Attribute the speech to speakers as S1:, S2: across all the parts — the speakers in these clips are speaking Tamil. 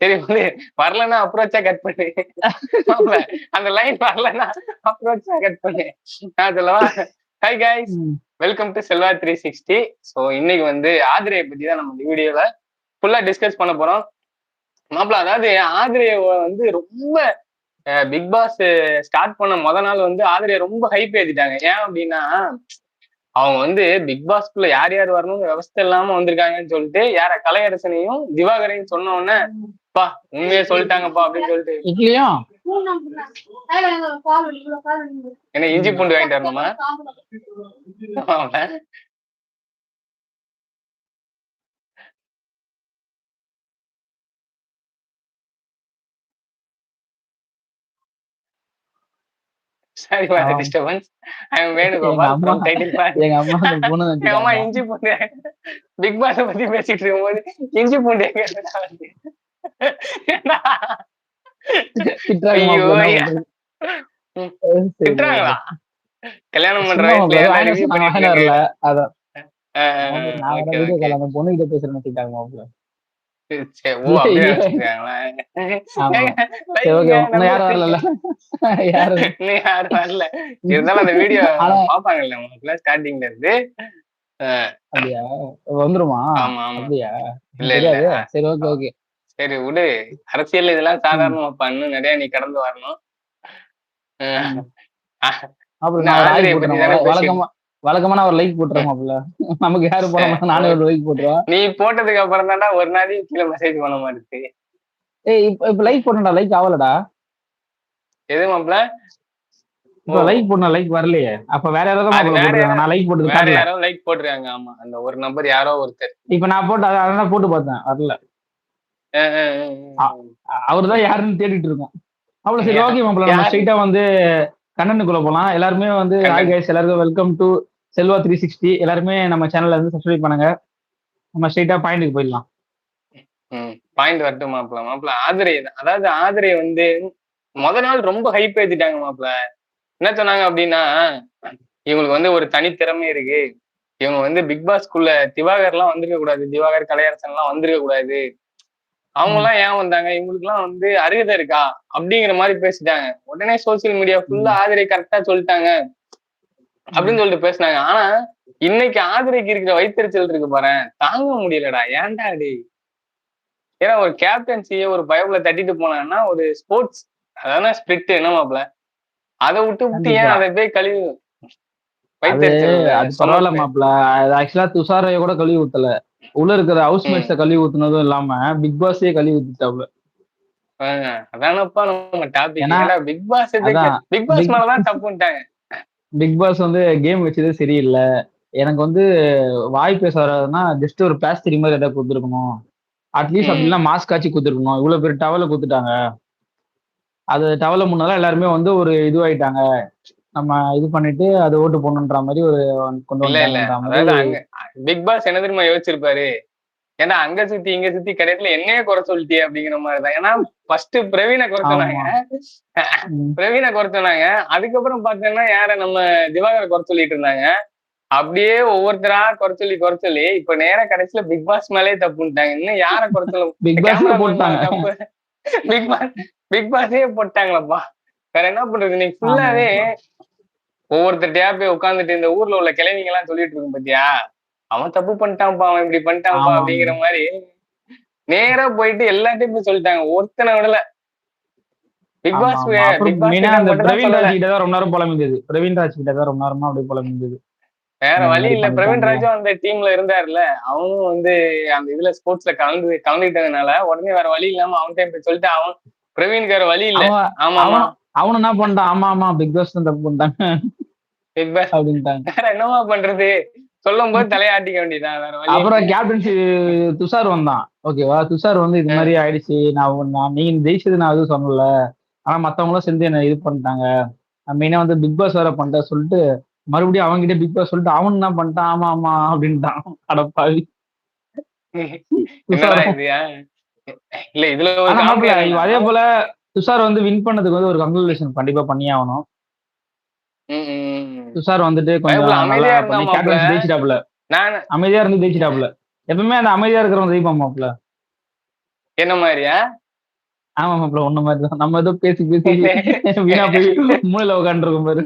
S1: சரி வந்து வரலன்னா அப்ரோச்சா கட் பண்ணு. அந்த லைன் வரலன்னா அப்ரோச்சா கட் பண்ணு. நான் சொல்லவா? Hi guys. Welcome to Selva three sixty so இன்னைக்கு வந்து ஆதிரையை பத்தி தான் நம்ம வீடியோல ஃபுல்லா டிஸ்கஸ் பண்ண போறோம். மாப்பிள அதாவது ஆதிரையை வந்து ரொம்ப பிக் பாஸ் ஸ்டார்ட் பண்ண முத நாள் வந்து ஆதிரையை ரொம்ப ஹைப் ஏத்திட்டாங்க. ஏன் அப்படின்னா அவங்க வந்து பிக் பாஸ்க்குள்ள யார் யார் வரணும்னு விவஸ்தை இல்லாம வந்திருக்காங்கன்னு சொல்லிட்டு யார கலையரசனையும் திவாகரையும் சொன்ன உடனே பா உண்மையே சொல்லிட்டாங்கப்பா அப்படின்னு சொல்லிட்டு. என்ன இஞ்சி பூண்டு வாங்கிட்டு வரணுமா? Sorry for. டிஸ்டர்பன்ஸ் ஐ
S2: எங்க
S1: வேணுகோபால் ஃப்ரம் டைட்டில்
S2: எங்க அம்மா
S1: எங்க அம்மா இஞ்சி பூண்டு. பிக் பாஸ் பத்தி பேசிட்டு இருக்கும்போது இஞ்சி பூண்டு எங்க திட்டுறாங்களா? கல்யாணம் பண்ற வயசுல
S2: அதான். பொண்ணு கிட்ட பேசுறேன்னு நினைச்சுட்டாங்க மாப்பிள்ள
S1: இருந்தாலும் அந்த வீடியோ பாப்பாங்கல்ல உங்களுக்கு ஸ்டார்டிங்ல இருந்து
S2: அப்படியா வந்துருமா
S1: ஆமா ஆமா
S2: அப்படியா
S1: இல்ல இல்ல
S2: சரி ஓகே ஓகே
S1: சரி விடு அரசியல் இதெல்லாம் சாதாரணமா பண்ணு நிறைய நீ கடந்து வரணும்
S2: வழக்கமா வழக்கமா நான் ஒரு லைக் போட்டுறேன் மாப்பிள்ள. நமக்கு யாரு போட மாட்டோம் நானே ஒரு லைக் போட்டுருவேன்
S1: நீ போட்டதுக்கு அப்புறம் தான்டா ஒரு நாளைக்கு கீழே மெசேஜ் பண்ண மாட்டேது
S2: ஏய் இப்ப இப்ப லைக் போட்டா லைக் ஆகலடா
S1: எது மாப்ள
S2: இப்ப லைக் போட்டா லைக் வரலையே. அப்ப வேற யாராவது நான் லைக் போட்டது
S1: வேற யாரோ லைக் போட்டிருக்காங்க. ஆமா அந்த ஒரு நம்பர் யாரோ ஒருத்தர்.
S2: இப்ப நான் போட்டு அதை அதான் போட்டு பார்த்தேன். வரல. அவர் தான் யாருன்னு தேடிட்டு இருக்கோம். அவ்வளவு சரி ஓகே மாப்பிள்ள நம்ம? ஸ்ட்ரைட்டா வந்து கண்டனுக்குள்ள போலாம். எல்லாருமே வந்து. ஹாய் கைஸ் எல்லாருக்கும் welcome to Selva three sixty எல்லாருமே நம்ம சேனல்ல இருந்து சப்ஸ்கிரைப் பண்ணுங்க. நம்ம ஸ்ட்ரைட்டா பாயிண்ட்டுக்கு போயிடலாம்.
S1: பாயிண்ட் வரட்டும் மாப்பிள. மாப்பிள ஆதிரை அதாவது ஆதிரை வந்து முத நாள் ரொம்ப ஹைப் ஏத்திட்டாங்க மாப்பிள. என்ன சொன்னாங்க அப்படின்னா இவங்களுக்கு வந்து ஒரு தனித்திறமை இருக்கு. இவங்க வந்து பிக் பாஸ்க்குள்ள திவாகர் எல்லாம் வந்திருக்க கூடாது. திவாகர் கலையரசன் எல்லாம் வந்திருக்க கூடாது. அவங்க எல்லாம் ஏன் வந்தாங்க? இவங்களுக்கு எல்லாம் வந்து அருகதை இருக்கா? அப்படிங்கிற மாதிரி பேசிட்டாங்க. உடனே சோசியல் மீடியா ஃபுல்லா ஆதரவை கரெக்டா சொல்லிட்டாங்க. அப்படின்னு சொல்லிட்டு பேசினாங்க. ஆனா இன்னைக்கு ஆதிரைக்கு இருக்கிற வைத்தறிச்சல் இருக்கு பாரு. தாங்க முடியலடா. ஏன்டா டே ஏன்னா ஒரு கேப்டன்சியை ஒரு பயவுல தட்டிட்டு போனாங்கன்னா ஒரு ஸ்போர்ட்ஸ் அதான ஸ்பிரிட் என்ன மாப்ள அதை விட்டு விட்டு ஏன். அதை போய் கழுவி
S2: அது பரவாயில்ல மாப்பிள்ள அது ஆக்சுவலா துஷாரைய கூட கழுவி ஊத்தல. உள்ள இருக்கிற ஹவுஸ் மேட்ஸ கழுவி ஊத்துனதும் இல்லாம பிக் பாஸே கழுவி ஊத்திட்டாப்ல.
S1: அதானப்பா நம்ம topic big boss. Big boss மேலதான் தப்புன்ட்டாங்க.
S2: பிக் பாஸ் வந்து கேம் வச்சதே சரியில்லை. எனக்கு வந்து வாய் பேச வராதுன்னா ஜஸ்ட் ஒரு பிளாஸ்டிக் மாதிரி ஏதாவது கொடுத்துருக்கணும். அட்லீஸ்ட். அப்படிலாம் மாஸ்க் ஆச்சு கொடுத்துருக்கணும். இவ்வளவு பேர் டவலை கொடுத்துட்டாங்க. அது டவலை முன்னால எல்லாருமே வந்து ஒரு இதுவாயிட்டாங்க. நம்ம இது பண்ணிட்டு அதை ஓட்டு போடணுன்ற மாதிரி ஒரு கொண்டு
S1: அங்க பிக் பாஸ் என்ன தெரியுமா யோசிச்சிருப்பாரு? ஏன்னா அங்க சுத்தி இங்க சுத்தி கடைசியில என்னையே குறை சொல்லிட்டியே அப்படிங்கிற மாதிரிதான். ஏன்னா ஃபர்ஸ்ட் பிரவீனை குறை சொன்னாங்க. பிரவீனை குறை சொன்னாங்க. அதுக்கப்புறம் பாத்தீங்கன்னா யார நம்ம திவாகரை குறை சொல்லிட்டு இருந்தாங்க. அப்படியே ஒவ்வொருத்தரா குறை சொல்லி குறை சொல்லி இப்ப நேரா கடைசியில பிக் பாஸ் மேலே தப்புன்ட்டாங்க இன்னும் யார குறை சொல்ல
S2: பிக் பாஸ் போட்டாங்க.
S1: பிக் பாஸ் பிக் பாஸே போட்டாங்களப்பா. வேற என்ன பண்றது? நீ ஃபுல்லாவே ஒவ்வொருத்தர்ட்டயா போய் உட்காந்துட்டு இந்த ஊர்ல உள்ள கிழவிங்க எல்லாம் சொல்லிட்டு இருக்கும் பாத்தியா? அவன் தப்பு பண்ணிட்டான்ப்பா அவன் இப்படி பண்ணிட்டான்ப்பா. அப்படிங்கிற மாதிரி நேரா போயிட்டு எல்லாத்தையும் போய் சொல்லிட்டாங்க. ஒருத்தனை விடல. Big boss big boss
S2: Praveen. Raj கிட்ட தான் ரொம்ப நேரம் புலம்பிந்தது. பிரவீன் ராஜ் கிட்ட தான் ரொம்ப நேரமா அப்படியே புலம்பிந்தது.
S1: வேற வழி இல்ல. பிரவீன். ராஜும் அந்த டீம்ல இருந்தாருல்ல. அவனும் வந்து அந்த இதுல ஸ்போர்ட்ஸ்ல கலந்து கலந்துக்கிட்டதுனால உடனே வேற வழி இல்லாம அவன் டைம் போய் சொல்லிட்டு அவன் பிரவீனுக்கு வேற வழி இல்ல. ஆமா ஆமா.
S2: அவன் என்ன பண்ணிட்டான்? ஆமா ஆமா. பிக் பாஸ் தான் தப்பு பண்ணிட்டாங்க
S1: பிக் பாஸ்
S2: அப்படின்ட்டாங்க.
S1: வேற என்னமா பண்றது? சொல்லும் போது தலையாட்டிக்க வேண்டியதான்
S2: அப்புறம் கேப்டன்சி துஷார் வந்தான். ஓகேவா துஷார் வந்து இது மாதிரி ஆயிடுச்சு. நான் நான் நீங்க ஜெயிச்சது நான் எதுவும் சொல்லல. ஆனா மத்தவங்களும் சேர்ந்து என்ன இது பண்ணிட்டாங்க. மெயினா வந்து பிக் பாஸ் வேற பண்ணிட்டேன் சொல்லிட்டு மறுபடியும் அவன்கிட்ட பிக் பாஸ் சொல்லிட்டு அவன் என்ன பண்ணிட்டான். ஆமா ஆமா அப்படின்ட்டான். அடப்பாவி?
S1: இல்ல இதுல
S2: அதே போல துஷார் வந்து வின் பண்ணதுக்கு வந்து ஒரு கங்க்ராச்சுலேஷன் கண்டிப்பா பண்ணியே ஆகணும். துஷார் வந்துட்டு கொஞ்சம்
S1: அமைதியா
S2: ஜெயிச்சிட்டாப்ல
S1: நான்
S2: அமைதியா இருந்து ஜெயிச்சிட்டாப்ல எப்பவுமே அந்த அமைதியா இருக்கிறவங்க ஜெயிப்பான் மாப்பிள்ள.
S1: என்ன மாதிரியா?
S2: ஆமா மாப்பிள்ள ஒண்ணு மாதிரி தான் நம்ம ஏதோ பேசி பேசி வீணா போய் மூலையில உட்காந்துருக்கோம் பாரு.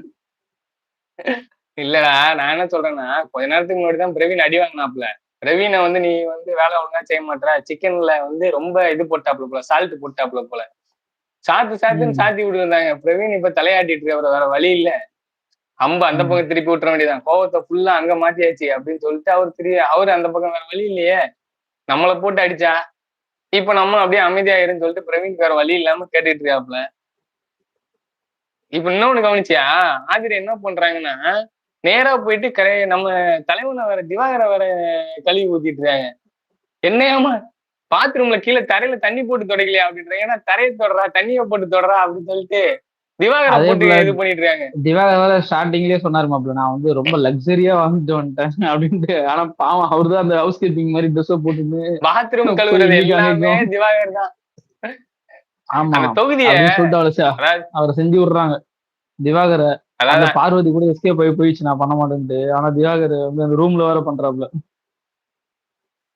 S1: இல்லடா நான் என்ன சொல்றேன்னா கொஞ்ச நேரத்துக்கு முன்னாடி தான் பிரவீன் அடி வாங்கினாப்ல பிரவீனை வந்து நீ வந்து வேலை ஒழுங்கா செய்ய மாட்டற. சிக்கன்ல வந்து ரொம்ப இது போட்டாப்ல போல சால்ட் போட்டாப்ல போல. சாத்து சாத்துன்னு. சாத்தி விட்டுருந்தாங்க. பிரவீன் இப்ப தலையாட்டிட்டு இருக்க வேற வழி இல்ல. அம்ப அந்த. பக்கம் திருப்பி விட்டுற வேண்டியதான் கோவத்தை ஃபுல்லா அங்க மாத்தியாச்சு அப்படின்னு சொல்லிட்டு அவர் திரு அவர் அந்த பக்கம் வேற வழி இல்லையே. நம்மளை போட்டு அடிச்சா? இப்ப நம்ம அப்படியே அமைதியாயிருன்னு சொல்லிட்டு பிரவீன் வேற வழி இல்லாம கேட்டுட்டு இருக்காப்ல இப்ப இன்னொன்னு கவனிச்சியா? ஆதிரி என்ன பண்றாங்கன்னா நேரா போயிட்டு கரை நம்ம தலைவனை வேற திவாகரை வேற கழுவி ஊத்திட்டு இருக்காங்க. என்னையாமா பாத்ரூம்ல கீழே தரையில தண்ணி போட்டு தொடக்கலையா அப்படின்றாங்க ஏன்னா தரையை தொடரா தண்ணியை போட்டு தொடரா அப்படின்னு சொல்லிட்டு திவாகரை போட்டு
S2: ஸ்டார்டிங்லயே சொன்னாரு மாப்பிள்ள நான் வந்து ரொம்ப லக்ஸரியா வாழ்ந்துட்டு வந்துட்டேன் அப்படின்ட்டு. ஆனா பாவம் அவர்தான் அந்த ஹவுஸ் கீப்பிங் மாதிரி ட்ரெஸ் போட்டுட்டு
S1: பாத்ரூம்
S2: போய்
S1: கழுவுறது எல்லாமே. திவாகர் தான்.
S2: ஆமா
S1: தொகுதிய
S2: அவரை அவரை செஞ்சு விடுறாங்க. திவாகரை பார்வதி கூட எஸ்கேப் ஆகி போயிடுச்சு நான் பண்ண மாட்டேன்ட்டு. ஆனா திவாகர் வந்து அந்த ரூம்ல வேற பண்றாப்ல.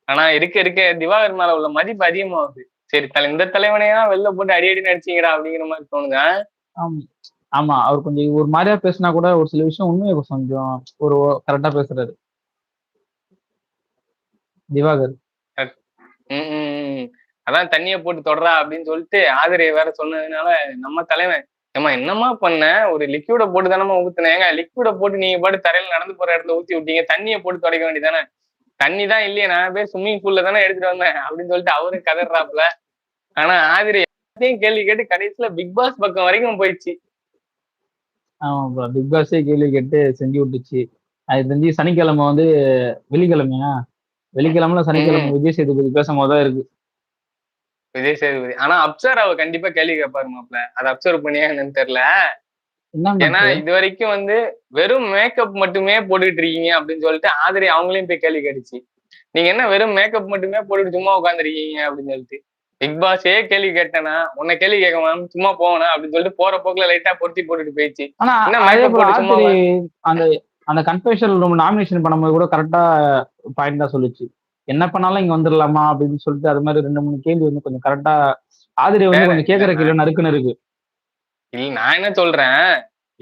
S1: ஆனா இருக்க இருக்க திவாகர் மேல உள்ள மதிப்பு அதிகமாகுது. சரி தலை இந்த தலைவனையா வெளில போட்டு அடி அடி நடிச்சீங்கடா அப்படிங்கிற மாதிரி தோணுதா?
S2: ஆமா. அவர் கொஞ்சம் ஒரு மாதிரியா பேசினா கூட ஒரு சில விஷயம் உண்மையை கொஞ்சம் ஒரு கரெக்டா பேசுறாரு. திவாகர்.
S1: உம் உம் உம். அதான் தண்ணிய போட்டு தொடரா அப்படின்னு சொல்லிட்டு ஆதிரியை வேற சொன்னதுனால நம்ம தலைவன் ஏமா என்னம்மா பண்ண? ஒரு லிக்யூட போட்டு தானமா ஊத்துனேன் ஏங்க போட்டு நீங்க பாட்டு தரையில நடந்து போற இடத்துல ஊத்தி விட்டீங்க. தண்ணியை போட்டு துடைக்க வேண்டியதானே? தண்ணி தான் இல்லையே நான் போய் ஸ்விம்மிங் பூல்ல தானே எடுத்துட்டு வந்தேன். அப்படின்னு சொல்லிட்டு அவரும் கதறாப்ல ஆனா ஆதிரை எல்லாத்தையும் கேள்வி கேட்டு கடைசியில பிக் பாஸ் பக்கம் வரைக்கும் போயிடுச்சு.
S2: ஆமா பிக் பாஸே கேள்வி கேட்டு செஞ்சு விட்டுச்சு. அது தெரிஞ்சு சனிக்கிழமை வந்து வெள்ளிக்கிழமையா? வெள்ளிக்கிழமைல சனிக்கிழமை விஜய் சேதுபதி பேசும்போது தான் இருக்கு.
S1: விஜய் சேதுபதி. ஆனா அப்சர் அவ கண்டிப்பா கேள்வி கேட்பாரு மாப்ள. அதை அப்சர்வ் பண்ணியா என்னன்னு தெரியல ஏன்னா இது வரைக்கும் வந்து வெறும் மேக்கப் மட்டுமே போட்டுட்டு இருக்கீங்க அப்படின்னு சொல்லிட்டு ஆதிரி அவங்களையும் போய் கேள்வி கேட்டுச்சு. நீங்க என்ன வெறும் மேக்கப் மட்டுமே போட்டுட்டு சும்மா உட்காந்துருக்கீங்க அப்படின்னு சொல்லிட்டு. பிக் பாஸே கேள்வி கேட்டேனா? உன்னை கேள்வி கேட்க மேம் சும்மா போவேனா அப்படின்னு சொல்லிட்டு போற போக்குல லைட்டா பொருத்தி போட்டுட்டு போயிடுச்சு.
S2: அந்த அந்த கன்ஃபெஷன் ரூம் நாமினேஷன் பண்ணும்போது கூட கரெக்டா பாயிண்ட் தான் சொல்லுச்சு. என்ன பண்ணாலும் இங்க வந்துடலாமா அப்படின்னு சொல்லிட்டு அது மாதிரி ரெண்டு மூணு கேள்வி வந்து கொஞ்சம் கரெக்டா ஆதிரி வந்து கொஞ்சம் கேட்கற கேள்வி நறுக்குன்னு இருக்கு.
S1: இல்ல நான் என்ன சொல்றேன்?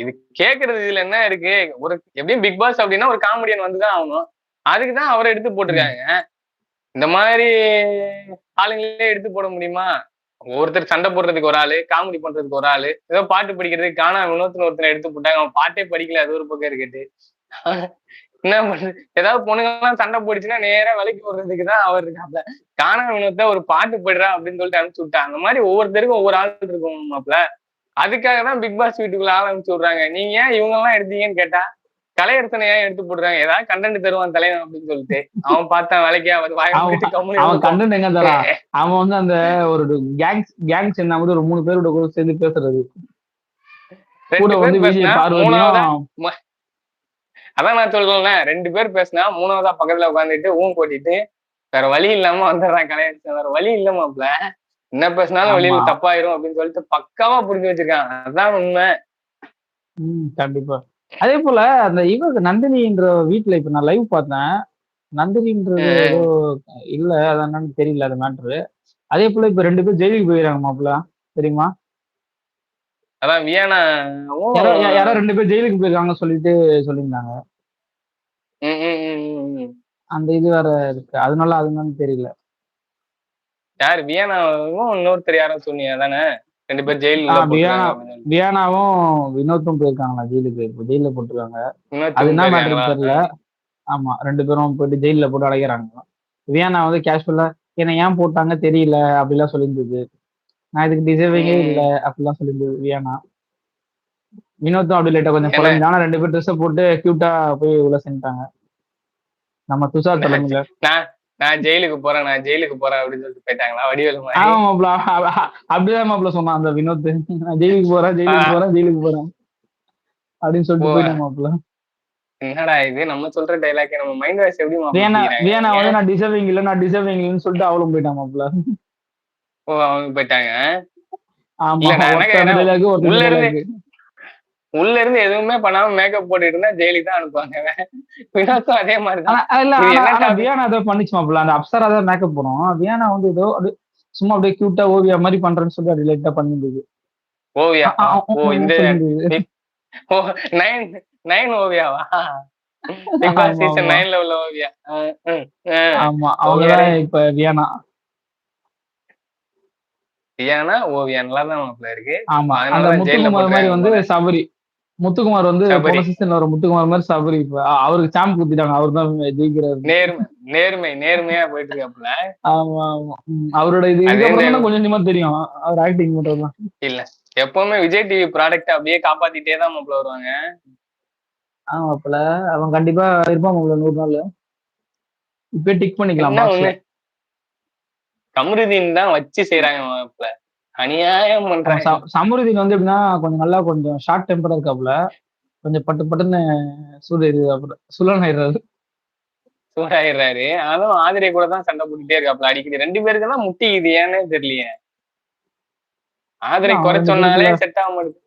S1: இது கேக்குறது இதுல என்ன இருக்கு? ஒரு எப்படியும் பிக் பாஸ் அப்படின்னா ஒரு காமெடியன் வந்துதான் ஆகணும். அதுக்கு தான் அவரை எடுத்து போட்டிருக்காங்க. இந்த மாதிரி ஆளுங்களே எடுத்து போட முடியுமா? ஒருத்தர் சண்டை போடுறதுக்கு ஒரு ஆளு காமெடி பண்றதுக்கு ஒரு ஆளு ஏதோ பாட்டு படிக்கிறதுக்கு காணா இன்னொருத்தர் ஒருத்தர் எடுத்து போட்டாங்க அவன் பாட்டே படிக்கல அது ஒரு பக்கம் இருக்கட்டு. என்ன பண்றது ஏதாவது பொண்ணுங்கெல்லாம் சண்டை போடுச்சுன்னா நேரா விலைக்கு போடுறதுக்கு தான் அவர் இருக்காப்ல. காணா வினோத்த ஒரு பாட்டு போயிடுறா அப்படின்னு சொல்லிட்டு அனுப்பிச்சு விட்டா அந்த மாதிரி ஒவ்வொருத்தருக்கும் ஒவ்வொரு ஆள் இருக்கும் மாப்பிள்ள அதுக்காக தான் பிக் பாஸ் வீட்டுக்குள்ள ஆள் அனுப்பிச்சு விடுறாங்க. நீங்க ஏன் இவங்க எல்லாம் எடுத்தீங்கன்னு கேட்டா கலையரசனை ஏன் எடுத்து போடுறாங்க. ஏதாவது கண்டென்ட் தருவான் தலைவன் அப்படின்னு சொல்லிட்டு. அவன் பார்த்தான் வேலைக்கே
S2: அவன் அவன். கண்டென்ட் எங்க தரா? அவன் வந்து அந்த ஒரு கேங்ஸ் கேங்ஸ் என்ன கூட ஒரு மூணு பேரோட கூட சேர்ந்து பேசுறது. கூட வந்து விஜய் பார்வதியும்
S1: அதான் நான் சொல்றேன்ல. ரெண்டு பேர் பேசினா மூணாவதா பக்கத்துல உட்காந்துட்டு ஊன் போட்டிட்டு வேற வழி இல்லாம வந்துடுறான் கலையரசன். வேற வழி இல்ல மாப்ள. என்ன பேசினாலும் வெளியில. தப்பாயிரும் அப்படின்னு சொல்லிட்டு பக்காவா புரிஞ்சு வச்சிருக்காங்க அதான் உண்மை.
S2: கண்டிப்பா. அதே போல அந்த இவங்க நந்தினின்ற வீட்டுல இப்ப நான் லைவ் பார்த்தேன். நந்தினின்றது. ஏதோ இல்ல அது என்னன்னு தெரியல அது மேட்ரு அதே போல இப்ப ரெண்டு பேரும் ஜெயிலுக்கு போயிடறாங்க மாப்பிள்ள தெரியுமா?
S1: அதான் வியானாவும்
S2: யாரோ ரெண்டு பேர் ஜெயிலுக்கு போயிருக்காங்க சொல்லிட்டு சொல்லியிருந்தாங்க. அந்த இது வேற இருக்கு. அதனால அது என்னன்னு தெரியல.
S1: யாரு வியானாவும் இன்னொருத்தர் யாரும் சொன்னீங்க தானே ரெண்டு பேர் சொல்லி.
S2: வியானாவும் வினோத்தும் போயிருக்காங்களா ஜெயிலுக்கு? இப்போ ஜெயில போட்டிருக்காங்க. அது என்ன? மேட்டர் தெரியல. ஆமா ரெண்டு பேரும் போயிட்டு ஜெயில போட்டு அடைக்கிறாங்க வியானா வந்து கேஷுவலா என்னை ஏன் போட்டாங்க தெரியல? அப்படிலாம் சொல்லியிருந்தது. நான் இதுக்கு டிசர்விங்கே. இல்ல அப்படிலாம் சொல்லியிருந்தது வியானா. வினோத்தும் அப்படி லைட்டா கொஞ்சம்? குழந்தை ஆனா ரெண்டு பேர் ட்ரெஸ் போட்டு கியூட்டா போய் உள்ள செஞ்சுட்டாங்க நம்ம துஷார் தலைமையில.
S1: நான் ஜெயிலுக்கு போறேன் நான் ஜெயிலுக்கு போறேன் அப்படின்னு சொல்லிட்டு போயிட்டாங்களா? வடிவேலு மாதிரி.
S2: ஆமா அப்படிதான் மாப்பிள சொன்னான் அந்த வினோத். நான் ஜெயிலுக்கு போறேன் ஜெயிலுக்கு. போறேன் ஜெயிலுக்கு போறேன். அப்படின்னு சொல்லிட்டு. போயிட்டான் மாப்பிள
S1: என்னடா இது? நம்ம சொல்ற டைலாக் நம்ம மைண்ட் வாய்ஸ் எப்படி புரியுறாங்க?
S2: வியானா வந்து நான் டிசர்விங் இல்ல நான் டிசர்விங் இல்லைன்னு சொல்லிட்டு அவளும் போயிட்டான் மாப்பிள
S1: ஓ அவங்க போயிட்டாங்க?
S2: ஆமா
S1: உள்ள இருந்து-. உள்ள இருந்து எதுவுமே பண்ணாம மேக்கப் போட்டுட்டு இருந்தா ஜெயிலுக்கு தான் அனுப்புவாங்க. வினோத்தும் அதே மாதிரிதான்?
S2: வியானா ஏதோ பண்ணிச்சு மாப்பிள அந்த அப்சரா தான் மேக்கப் போனோம் வியானா வந்து ஏதோ அது சும்மா அப்படியே கியூட்டா ஓவியா மாதிரி பண்றேன்னு சொல்லி அப்படி லைட்டா பண்ணிருந்தது
S1: ஓவியா? ஓ இந்த. ஓ நைன் நைன் ஓவியாவா? சீசன். நைன்ல உள்ள ஓவியா.
S2: ஆமா அவங்கதான் இப்ப வியானா.
S1: ரியானா ஓவியா? நல்லா தான் மாப்பிள்ள இருக்கு.
S2: ஆமா
S1: அதனால
S2: அந்த மாதிரி வந்து. சபரி. முத்துக்குமார் வந்து. போன சீசன்ல வர முத்துக்குமார் மாதிரி சபரி. இப்ப அவருக்கு சாம்பு குத்திட்டாங்க. அவர் தான் ஜெயிக்கிறாரு.
S1: நேர்மை நேர்மை நேர்மையா போயிட்டு இருக்காப்புல.
S2: ஆமா அவரோட இது கொஞ்சம் கொஞ்சமா தெரியும். அவர் ஆக்டிங் பண்றதுதான்
S1: இல்ல. எப்பவுமே விஜய் டிவி ப்ராடக்ட் அப்படியே காப்பாத்திட்டே தான் மாப்பிள்ள வருவாங்க.
S2: ஆமா அப்பல அவன் கண்டிப்பா இருப்பான் உங்களை நூறு நாள் இப்பயே டிக் பண்ணிக்கலாம்
S1: கமருதீன் தான் வச்சு செய்யறாங்க மாப்பிள்ள. அநியாயம் பண்றாங்க.
S2: சமருதீன் வந்து எப்படின்னா கொஞ்சம் நல்லா கொஞ்சம் ஷார்ட் டெம்பரா இருக்காப்புல. கொஞ்சம் பட்டு பட்டுன்னு சூடு அப்புறம் சுலன் ஆயிடுறாரு
S1: சூடாயிடுறாரு. அதுவும் ஆதிரை கூட தான் சண்டை போட்டுட்டே இருக்காப்புல அடிக்கடி. ரெண்டு பேருக்கு தான் முட்டிக்குது ஏன்னே தெரியலையே. ஆதிரை குறை சொன்னாலே செட் ஆக மாட்டுது.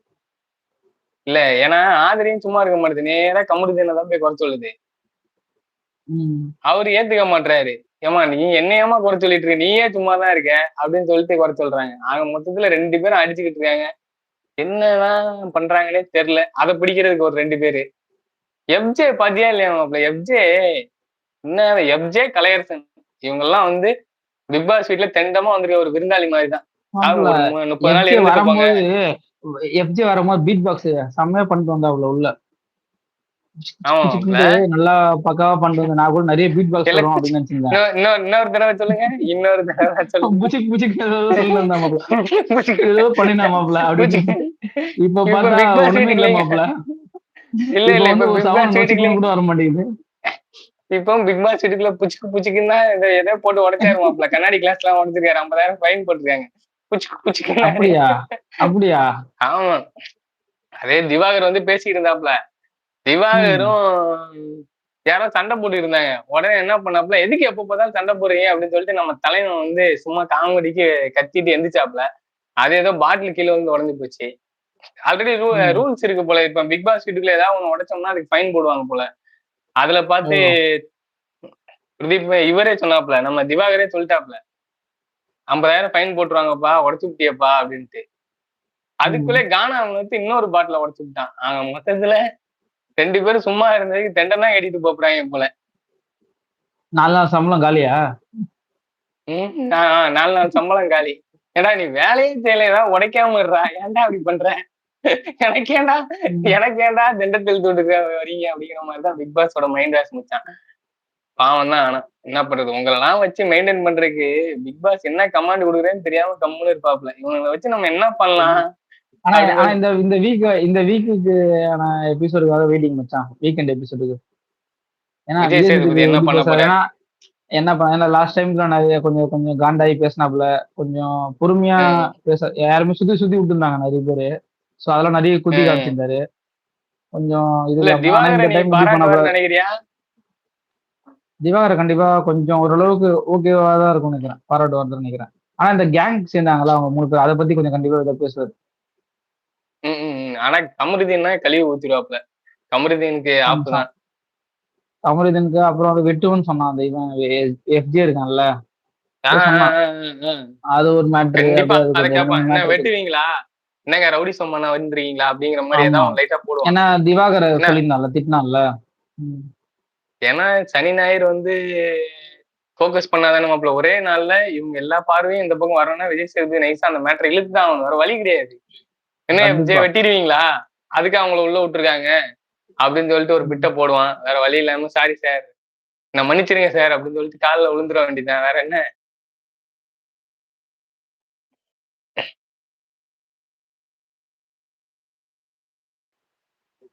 S1: இல்ல ஏன்னா ஆதிரையும் சும்மா இருக்க மாட்டுது. நேரா கமருதீனை தான் போய் குறை சொல்லுது. அவரு ஏத்துக்க மாட்டாரு ஏமா நீ என்னையமா குறை சொல்லிட்டு இருக்க? நீயே சும்மா தான் இருக்க? அப்படின்னு சொல்லிட்டு குறை சொல்றாங்க. ஆக மொத்தத்துல ரெண்டு பேரும் அடிச்சுக்கிட்டு இருக்காங்க. என்னதான் பண்றாங்கன்னே தெரியல. அதை பிடிக்கிறதுக்கு ஒரு ரெண்டு பேரு. எஃப்ஜே பாத்தியா இல்லையா மாப்ள எஃப்ஜே என்ன எஃப்ஜே கலையரசன். இவங்க எல்லாம் வந்து பிக் பாஸ் வீட்ல தெண்டமா வந்திருக்க ஒரு விருந்தாளி மாதிரி தான்
S2: மாப்பிள,
S1: முப்பது நாள்
S2: எஃப்ஜே வரும்போது பீட் பாக்ஸ் செம்மையா பண்ணிட்டு வந்தாப்புல உள்ள. நல்லா பக்காவா வந்தேன் நான் கூட நிறைய பீட் பாக்ஸ். வரும் அப்படின்னு நினைச்சிருந்தேன்.
S1: இன்னொரு- தடவை சொல்லுங்க. இன்னொரு தடவை சொல்லுங்க
S2: புச்சிக் புச்சிக் ஏதோ பண்ணினா இப்ப பார்த்தா ஒண்ணுமே இல்ல
S1: இல்ல இல்ல இப்ப
S2: கூட வர மாட்டேங்குது.
S1: இப்போ பிக் பாஸ் வீட்டுக்குள்ள புச்சுக்கு புச்சுக்குன்னா எதோ போட்டு உடைச்சாரு மாப்ள கண்ணாடி கிளாஸ் எல்லாம் உடச்சிருக்காரு. ஐம்பதாயிரம் ஃபைன் போட்டிருக்காங்க. புச்சுக்கு புச்சுக்கு.
S2: அப்படியா? அப்படியா?
S1: ஆமா. அதே திவாகர் வந்து பேசிட்டு இருந்தாப்ல. திவாகரும் யாரோ சண்டை போட்டு இருந்தாங்க. உடனே என்ன பண்ணாப்ல எதுக்கு எப்ப பார்த்தாலும் சண்டை போடுறீங்க? அப்படின்னு சொல்லிட்டு நம்ம தலைவன் வந்து சும்மா காமெடிக்கு கத்திட்டு எந்திரிச்சாப்ல அது ஏதோ பாட்டில் கீழே வந்து உடஞ்சு போச்சு. ஆல்ரெடி
S2: ம்.
S1: ரூல்ஸ் இருக்கு போல. இப்ப பிக் பாஸ் வீட்டுக்குள்ள ஏதாவது ஒண்ணு உடைச்சோம்னா அதுக்கு ஃபைன் போடுவாங்க போல. அதுல பார்த்து பிரதீப் இவரே சொன்னாப்ல நம்ம திவாகரே சொல்லிட்டாப்ல ஐம்பதாயிரம் ஃபைன் போட்டுருவாங்கப்பா உடச்சு விட்டியப்பா அப்படின்ட்டு. அதுக்குள்ளே கானா வந்து இன்னொரு பாட்டில உடச்சு விட்டான். மொத்தத்துல ரெண்டு பேரும் சும்மா இருந்ததுக்கு தெண்டனா கட்டிட்டு போறாங்க போல.
S2: நாலு நாள் சம்பளம் காலியா?
S1: நாலு நாள் சம்பளம் காலி. ஏடா நீ வேலையே செய்யல ஏதாவது உடைக்காம இருடா. ஏன்டா அப்படி பண்ற? எனக்கு ஏன்டா எனக்கு ஏன்டா தண்டத்தில் தூண்டுக்க வரீங்க அப்படிங்கிற மாதிரி தான் பிக் பாஸோட மைண்ட் வாஷ் முடிச்சான். பாவம் தான் ஆனா. என்ன பண்றது? உங்களெல்லாம் வச்சு மெயின்டைன் பண்றதுக்கு பிக் பாஸ் என்ன கமாண்ட் கொடுக்குறேன்னு தெரியாம கம்முன்னு இருப்பாப்ல இவங்களை வச்சு நம்ம என்ன பண்ணலாம்?
S2: ஆனா ஆனா இந்த இந்த வீக் இந்த வீக்குக்கு ஆன எபிசோடுக்காக வெயிட்டிங் மச்சான். வீக்கெண்ட் எபிசோடுக்கு ஏன்னா
S1: என்ன பண்ண
S2: என்ன பண்ண லாஸ்ட் டைம்ல நிறைய கொஞ்சம் கொஞ்சம் காண்டாயி பேசினாப்புல. கொஞ்சம் பொறுமையா. பேச யாருமே சுத்தி சுத்தி விட்டுருந்தாங்க நிறைய பேரு. சோ அதெல்லாம் நிறைய குத்தி. காமிச்சிருந்தாரு. கொஞ்சம் இது
S1: இல்ல
S2: இல்லாம ஆனா
S1: திவாகரை
S2: இந்த
S1: நீ
S2: டைம் இப்படி பண்ண
S1: பாராட்டுவார்னு நினைக்கிறியா?
S2: திவாகரை கண்டிப்பா கொஞ்சம் ஓரளவுக்கு ஓகேவா தான் இருக்கும்னு நினைக்கிறேன். பாராட்டு வருதுன்னு நினைக்கிறேன். ஆனா இந்த கேங் சேர்ந்தாங்களா அவங்க மூணு பேர் அதை பத்தி கொஞ்சம் கண்டிப்பா இதை பேசுவாரு.
S1: ம், ம். ஆனா கமருதீன்னா கழுவி ஊத்திடுவாப்ல கமருதீனுக்கு ஆப்பு தான்
S2: அமரிதனுக்கு அப்புறம் அது வெட்டுவன்னு சொன்னான் அந்த இவன் எஃப்ஜே இருக்கான்ல
S1: ஆ,
S2: சொன்னா.
S1: ஆ, ஆ, ஆ.
S2: அது ஒரு மேட்ரு
S1: கண்டிப்பா அதை கேட்பான் என்ன வெட்டுவீங்களா என்னங்க ரவுடி சொம்மானா வந்துருக்கீங்களா அப்படிங்கிற மாதிரி
S2: ஆமா.
S1: ஏதாவது லைட்டா போடுவான்
S2: ஏன்னா திவாகர்
S1: என்ன?
S2: சொல்லியிருந்தான்ல திட்டினான்ல ம்.
S1: ஏன்னா சனி ஞாயிறு வந்து ஃபோக்கஸ் பண்ணாதானே மாப்பிள ஒரே நாள்ல இவங்க எல்லா பார்வையும் இந்த பக்கம் வரணும்னா விஜய் சேதுபதி நைஸா அந்த மேட்டரை இழுத்து தான் ஆகணும் வேற வழி கிடையாது என்ன. விஜய் வெட்டிடுவீங்களா? அதுக்கு அவங்கள உள்ள விட்டுருக்காங்க. அப்படின்னு சொல்லிட்டு ஒரு பிட்ட போடுவான். வேற வழி இல்லாம சாரி சார் நான் மன்னிச்சிருங்க சார் அப்படின்னு சொல்லிட்டு காலில் விழுந்துட வேண்டியதுதான். வேற என்ன?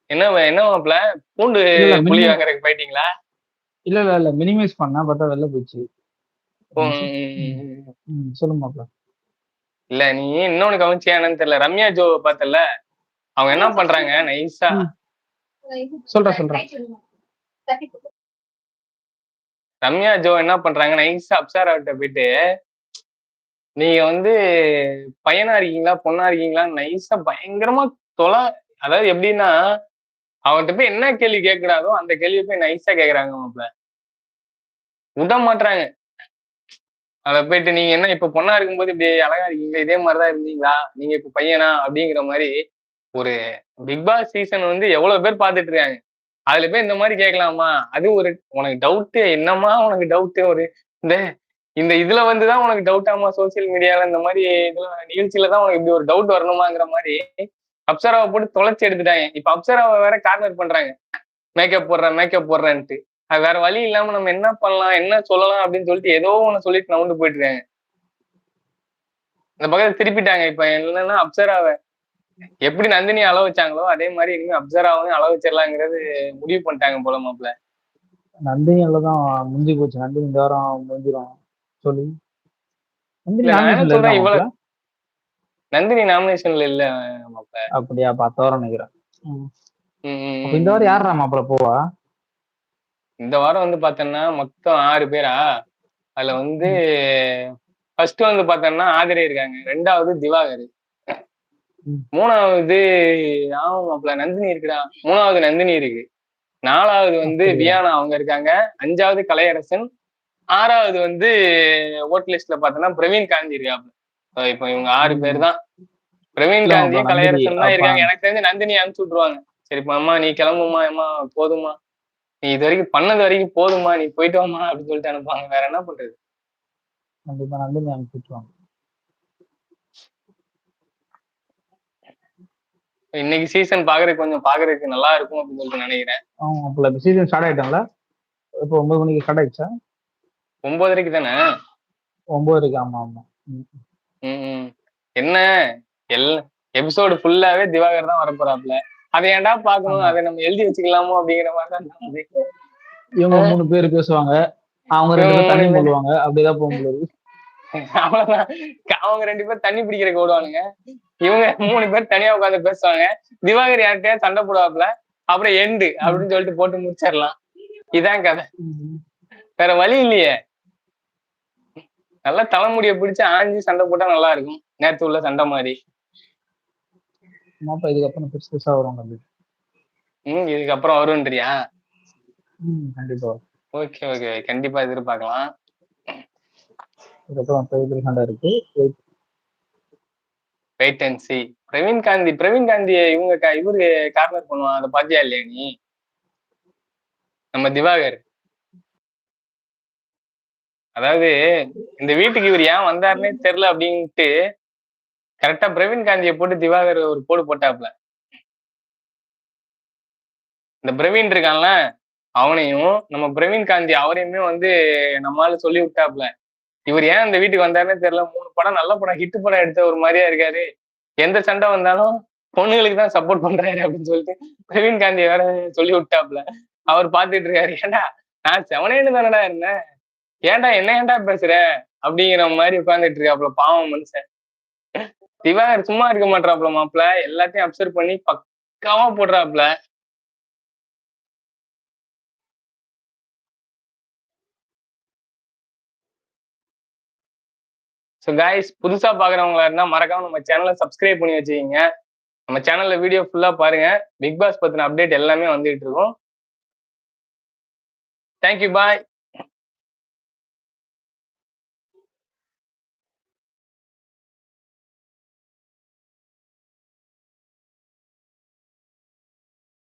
S1: என்ன என்ன மாப்பிள பூண்டு புளி வாங்குறதுக்கு போயிட்டீங்களா?
S2: இல்ல இல்ல இல்ல மினிமைஸ் பண்ணா பார்த்தா வெளில போச்சு சொல்லுங்க மாப்ள.
S1: இல்ல நீ இன்னொன்னு கவனிச்சியா என்னன்னு தெரியல. ரம்யா ஜோ பார்த்தல அவங்க என்ன பண்றாங்க? நைஸா.
S2: சொல்றேன், சொல்றேன்.
S1: ரம்யா ஜோ என்ன பண்றாங்க? நைஸா அப்சாரா கிட்ட போயிட்டு நீங்க வந்து பையனா இருக்கீங்களா? பொண்ணா இருக்கீங்களா? நைஸா பயங்கரமா தொலை அதாவது எப்படின்னா அவன்கிட்ட போய் என்ன கேள்வி கேட்கிறாரோ அந்த கேள்வி போய் நைஸா கேக்குறாங்க மாப்ள விட மாட்றாங்க. அதை போயிட்டு நீங்க என்ன இப்ப பொண்ணா இருக்கும்போது இப்படி அழகா இருக்கீங்களா இதே மாதிரிதான் இருந்தீங்களா? நீங்க இப்ப பையனா? அப்படிங்கிற மாதிரி ஒரு பிக் பாஸ் சீசன் வந்து எவ்வளவு பேர் பார்த்துட்டு இருக்காங்க. அதுல போய் இந்த மாதிரி கேட்கலாமா? அது ஒரு உனக்கு டவுட் என்னமா உனக்கு டவுட் ஒரு இந்த இந்த இதுல வந்துதான் உனக்கு டவுட்டாமா சோசியல் மீடியால இந்த மாதிரி இதுல நிகழ்ச்சியில தான் உனக்கு இப்படி ஒரு டவுட் வரணுமாங்கிற மாதிரி அப்சராவை போட்டு தொலைச்சி எடுத்துட்டாங்க. இப்ப அப்சராவை வேற கார்னர் பண்றாங்க. மேக்கப் போடுறேன் மேக்கப் போடுறேன்ட்டு. வேற வழி இல்லாம நம்ம என்ன பண்ணலாம் என்ன சொல்லலாம் அப்படின்னு சொல்லிட்டு ஏதோ ஒண்ணு சொல்லிட்டு நவுண்டு போயிட்டு இருக்காங்க இந்த பக்கத்துல திருப்பிட்டாங்க இப்ப என்னன்னா அப்சராவை. எப்படி நந்தினி அளவு வச்சாங்களோ அதே மாதிரி இனிமே அப்சராவும் அளவு வச்சிடலாங்கிறது முடிவு பண்ணிட்டாங்க போல மாப்பிள்ள.
S2: நந்தினி தான் முடிஞ்சு போச்சு. நந்தினி இந்த வாரம் முடிஞ்சிடும் சொல்லி.
S1: இவ்வளவு-? நந்தினி நாமினேஷன்ல இல்ல மாப்பிள்ள.
S2: அப்படியா அப்ப அடுத்த வாரம் நினைக்கிறேன். இந்த வாரம் யாரா மாப்பிள போவா?
S1: இந்த வாரம் வந்து பார்த்தோம்னா மொத்தம் ஆறு பேரா? அதுல வந்து ஃபர்ஸ்ட் வந்து பார்த்தோம்னா ஆதிரை இருக்காங்க. ரெண்டாவது திவாகர். மூணாவது ஆமா மாப்பிள்ள நந்தினி இருக்குடா. மூணாவது நந்தினி இருக்கு. நாலாவது வந்து? வியானா அவங்க இருக்காங்க. அஞ்சாவது கலையரசன். ஆறாவது வந்து ஓட் லிஸ்ட்ல பார்த்தோம்னா பிரவீன் காந்தி இருக்காப்ல. இப்போ இவங்க ஆறு. பேர் தான் பிரவீன்
S2: மாப்பிள,
S1: கலையரசன் தான் இருக்காங்க. எனக்கு தெரிஞ்சு நந்தினி அனுப்பிச்சு விட்டுருவாங்க. சரிப்பா அம்மா நீ கிளம்புமா அம்மா போதுமா நீ இது வரைக்கும் பண்ணது வரைக்கும் போதுமா நீ போயிட்டு வாமா அப்படின்னு சொல்லிட்டு அனுப்புவாங்க. வேற என்ன பண்றது?
S2: கண்டிப்பா நந்தினி அனுப்பிச்சுவாங்க
S1: இன்னைக்கு சீசன் பாக்குறதுக்கு கொஞ்சம் பாக்குறதுக்கு நல்லா இருக்கும் அப்படின்னு சொல்லிட்டு நினைக்கிறேன்.
S2: ஆமா இப்ப சீசன் ஸ்டார்ட் ஆயிட்டாங்களா இப்போ ஒன்பது மணிக்கு ஸ்டார்ட் ஆயிடுச்சா?
S1: ஒன்பதரைக்கு தானே?
S2: ஒன்பதரைக்கு ஆமா ஆமா. ம்.
S1: என்ன? எல் எபிசோடு ஃபுல்லாவே திவாகர் தான் வரப்போறாப்ல. அதை ஏன்டா பாக்கணும். அதை நம்ம எழுதி வச்சுக்கலாமோ அப்படிங்கிற மாதிரி.
S2: இவங்க மூணு பேர் பேசுவாங்க. அவங்க ரெண்டு பேரும் தண்ணி போடுவாங்க. அப்படிதான் போக முடியாது.
S1: அவ்வளவுதான். அவங்க ரெண்டு பேர் தண்ணி பிடிக்கிறதுக்கு ஓடுவானுங்க இவங்க மூணு பேர் தனியா உட்காந்து பேசுவாங்க. திவாகர் யார்கிட்டயா சண்டை போடுவாப்ல அப்புறம் எண்டு அப்படின்னு சொல்லிட்டு போட்டு முடிச்சிடலாம். இதான் கதை. வேற வழி இல்லையே. நல்லா தலைமுடியை பிடிச்சு ஆஞ்சி சண்டை போட்டா நல்லா இருக்கும். நேத்து உள்ள சண்டை மாதிரி.
S2: மாப்பா இதுக்கப்புறம் பெருசு பெருசா வரும் கண்டிப்பா
S1: ம் இதுக்கப்புறம் வரும்ன்றியா?
S2: ம், கண்டிப்பா
S1: ஓகே ஓகே கண்டிப்பா எதிர்பார்க்கலாம்.
S2: இதுக்கப்புறம் பெரிய சண்டை இருக்கு.
S1: Wait and see Praveen Gandhi Praveen காந்தியை இவங்க இவரு கார்னர் பண்ணுவான். அதை பாத்தியா இல்லையா நீ? நம்ம திவாகர். அதாவது இந்த வீட்டுக்கு இவர் ஏன் வந்தாருன்னே தெரியல அப்படின்ட்டு கரெக்டா பிரவீன் காந்தியை போட்டு திவாகர் ஒரு போடு போட்டாப்ல இந்த பிரவீன் இருக்கான்ல அவனையும் நம்ம பிரவீன் காந்தி அவரையுமே வந்து நம்மளால சொல்லி விட்டாப்ல இவர் ஏன் அந்த வீட்டுக்கு வந்தாருன்னு தெரியல மூணு படம் நல்ல படம் ஹிட் படம் எடுத்த ஒரு மாதிரியா இருக்காரு. எந்த சண்டை வந்தாலும் பொண்ணுங்களுக்கு தான் சப்போர்ட் பண்றாரு அப்படின்னு சொல்லிட்டு பிரவீன் காந்தி வேற சொல்லி விட்டாப்ல அவர் பாத்துட்டு இருக்காரு ஏன்டா நான் செவனேன்னு தானடா இருந்தேன். ஏன்டா என்ன ஏன்டா பேசுற? அப்படிங்கிற மாதிரி உட்கார்ந்துட்டு இருக்காப்ல பாவம் மனுஷன். திவாகர் சும்மா இருக்க மாட்டாப்ல மாப்ள. எல்லாத்தையும் அப்சர்வ் பண்ணி பக்காவா போடுறாப்ல. ஸோ காய்ஸ் புதுசா பாக்குறவங்களா இருந்தா மறக்காம நம்ம சேனலை சப்ஸ்கிரைப் பண்ணி வச்சுக்கோங்க. நம்ம சேனல்ல வீடியோ ஃபுல்லா பாருங்க. பிக் பாஸ் பத்தின அப்டேட் எல்லாமே வந்துட்டு இருக்கும். Thank you bye